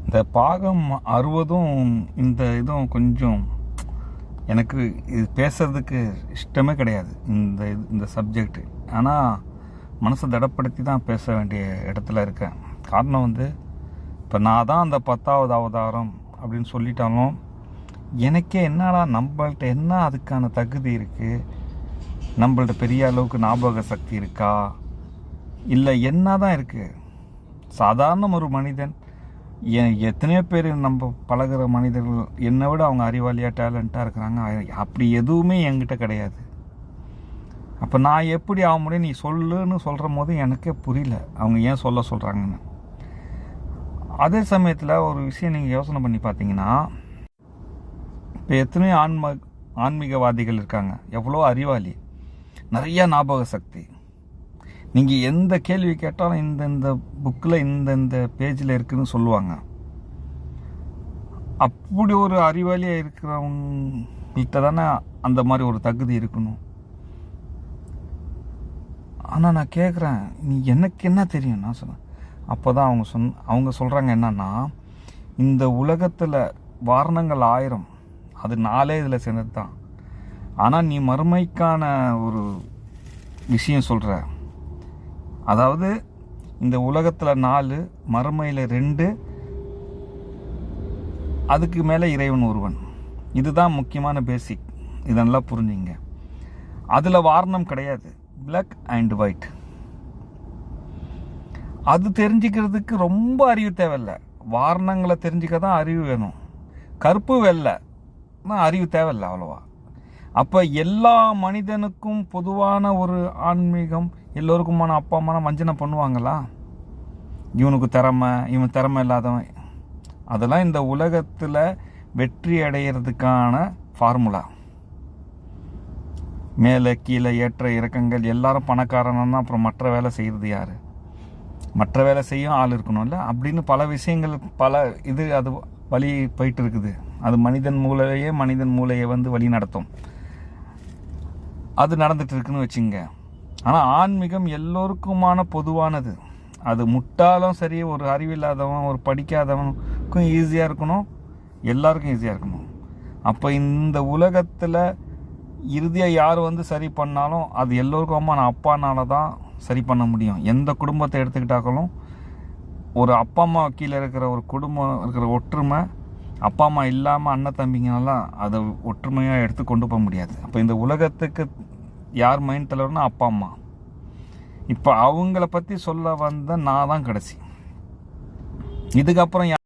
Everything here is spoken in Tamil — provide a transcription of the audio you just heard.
இந்த பாகம் அறுபதும் இந்த இதுவும் கொஞ்சம் எனக்கு இது பேசுறதுக்கு இஷ்டமே கிடையாது இந்த இது- இந்த சப்ஜெக்ட் ஆனால் மனசை திடப்படுத்தி தான் பேச வேண்டிய இடத்துல இருக்கேன். காரணம் வந்து இப்போ நான் தான் அந்த பத்தாவது அவதாரம் அப்படின்னு சொல்லிட்டாலும் எனக்கே என்னடா நம்மள்ட்ட என்ன அதுக்கான தகுதி இருக்குது நம்மள்ட்ட பெரிய அளவுக்கு ஞாபக சக்தி இருக்கா? இல்லை என்ன தான் இருக்குது சாதாரண ஒரு மனிதன் எத்தனையோ பேர் நம்ம பழகுற மனிதர்கள் என்னை விட அவங்க அறிவாளியாக டேலண்ட்டாக இருக்கிறாங்க. அப்படி எதுவுமே என்கிட்ட கிடையாது. அப்போ நான் எப்படி ஆக முடியும் நீ சொல்லுன்னு சொல்கிற போது எனக்கே புரியல. அவங்க ஏன் சொல்ல சொல்கிறாங்கன்னு அதே சமயத்தில் ஒரு விஷயம் நீங்கள் யோசனை பண்ணி பார்த்தீங்கன்னா இப்போ எத்தனையோ ஆன்ம ஆன்மீகவாதிகள் இருக்காங்க. எவ்வளோ அறிவாளி. நிறைய ஞாபக சக்தி. நீங்கள் எந்த கேள்வி கேட்டாலும் இந்த இந்த புக்கில் இந்த இந்த பேஜில் இருக்குன்னு சொல்லுவாங்க. அப்படி ஒரு அறிவாளியாக இருக்கிறவங்கள்ட்ட தானே அந்த மாதிரி ஒரு தகுதி இருக்கணும். ஆனால் நான் கேட்குறேன் நீ எனக்கு என்ன தெரியும்? நான் சொன்னேன். அப்போ தான் அவங்க சொன் அவங்க சொல்கிறாங்க என்னன்னா இந்த உலகத்தில் வாரணங்கள் ஆயிரம். அது நாலே இதில் சேர்ந்தது தான் ஆனால் நீ மறுமைக்கான ஒரு விஷயம் சொல்கிற அதாவது இந்த உலகத்தில் நாலு மறுமையில் ரெண்டு அதுக்கு மேலே இறைவன் ஒருவன். இதுதான் முக்கியமான பேசிக் இதெல்லாம் புரிஞ்சுங்க. அதில் வாரணம் கிடையாது. பிளாக் அண்ட் ஒயிட் அது தெரிஞ்சுக்கிறதுக்கு ரொம்ப அறிவு தேவையில்லை. வாரணங்களை தெரிஞ்சுக்க தான் அறிவு வேணும். கருப்பு வெள்ளை தான் அறிவு தேவையில்லை அவ்வளோவா. அப்போ எல்லா மனிதனுக்கும் பொதுவான ஒரு ஆன்மீகம் எல்லோருக்குமான அப்பா அம்மா வஞ்சனை பண்ணுவாங்களா? இவனுக்கு திறமை இவன் திறமை இல்லாதவன். அதெல்லாம் இந்த உலகத்தில் வெற்றி அடையிறதுக்கான ஃபார்முலா மேலே கீழே ஏற்ற இறக்கங்கள் எல்லாரும் பணக்காரனா அப்புறம் மற்ற வேலை செய்கிறது யார்? மற்ற வேலை செய்யும் ஆள் இருக்கணும்ல அப்படின்னு பல விஷயங்கள் பல இது அது வழி போயிட்டு இருக்குது. அது மனிதன் மூளையே மனிதன் மூளையை வந்து வழி நடத்தும். அது நடந்துட்டு இருக்குன்னு வச்சுங்க. ஆனால் ஆன்மீகம் எல்லோருக்குமான பொதுவானது. அது முட்டாளும் சரி ஒரு அறிவில்லாதவன் ஒரு படிக்காதவனுக்கும் ஈஸியாக இருக்கணும். எல்லாருக்கும் ஈஸியாக இருக்கணும். அப்போ இந்த உலகத்தில் இறுதியாக யார் வந்து சரி பண்ணாலும் அது எல்லோருக்கும் அம்மா அப்பானால தான் சரி பண்ண முடியும். எந்த குடும்பத்தை எடுத்துக்கிட்டாக்களும் ஒரு அப்பா அம்மா கீழே இருக்கிற ஒரு குடும்பம் இருக்கிற ஒற்றுமை அப்பா அம்மா இல்லாமல் அண்ணன் தம்பிங்கனாலாம் அதை ஒற்றுமையாக எடுத்து கொண்டு போக முடியாது. அப்போ இந்த உலகத்துக்கு யார் மைண்ட் தலைவர்னா அப்பா அம்மா. இப்போ அவங்கள பற்றி சொல்ல வந்த நான் தான் கடைசி. இதுக்கப்புறம்